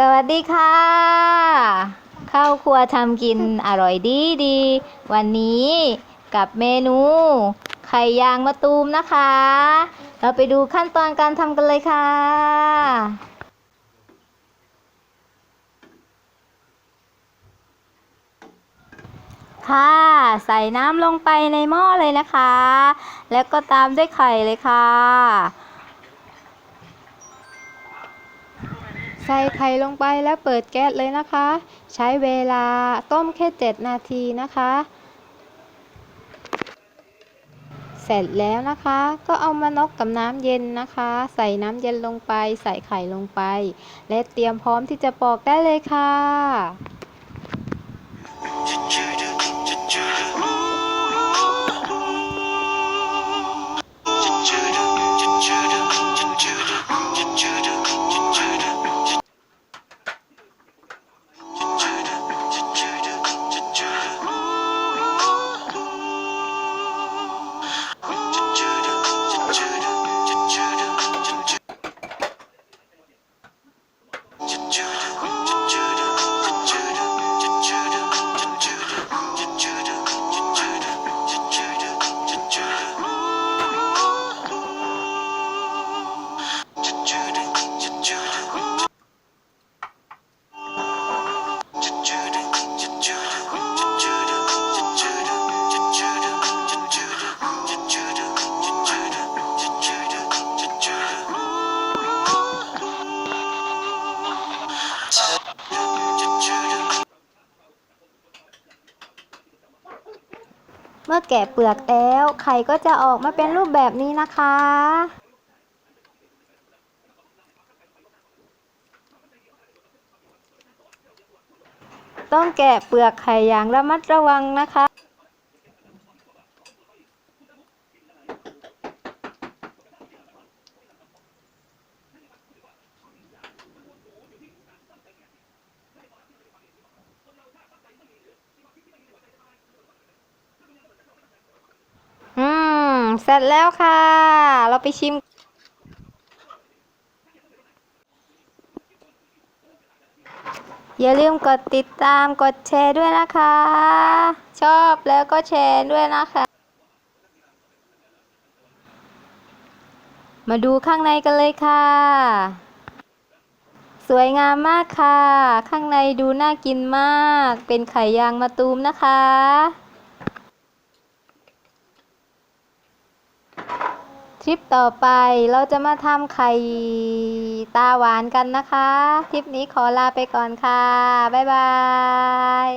สวัสดีค่ะ เข้าวครัวทำกินอร่อยดีดี วันนี้กับเมนู ไข่ยางมะตูมนะคะ เราไปดูขั้นตอนการทำกันเลยค่ะ ค่ะ ใส่น้ำลงไปในหม้อเลยนะคะ แล้วก็ตามด้วยไข่เลยค่ะ ใส่ไข่ลงไปแล้วเปิดแก๊สเลยนะคะ ใช้เวลาต้มแค่ 7 นาทีนะคะ เสร็จแล้วนะคะ ก็เอามานอกกับน้ำเย็นนะคะ ใส่น้ำเย็นลงไป ใส่ไข่ลงไป และเตรียมพร้อมที่จะปอกได้เลยค่ะ เมื่อแกะเปลือกแล้วไข่ก็จะออกมาเป็นรูปแบบนี้นะคะ ต้องแกะเปลือกไข่อย่างระมัดระวังนะคะ อืม เสร็จแล้วค่ะ เราไปชิม อย่าลืมกดติดตามกดแชร์ด้วยนะคะ ชอบแล้วก็แชร์ด้วยนะคะ มาดูข้างในกันเลยค่ะ สวยงามมากค่ะ ข้างในดูน่ากินมาก เป็นไข่ยางมะตูมนะคะ ทริปต่อไปเราจะมาทำไข่ตาหวานกันนะคะทริปนี้ขอลาไปก่อนค่ะ บ๊ายบาย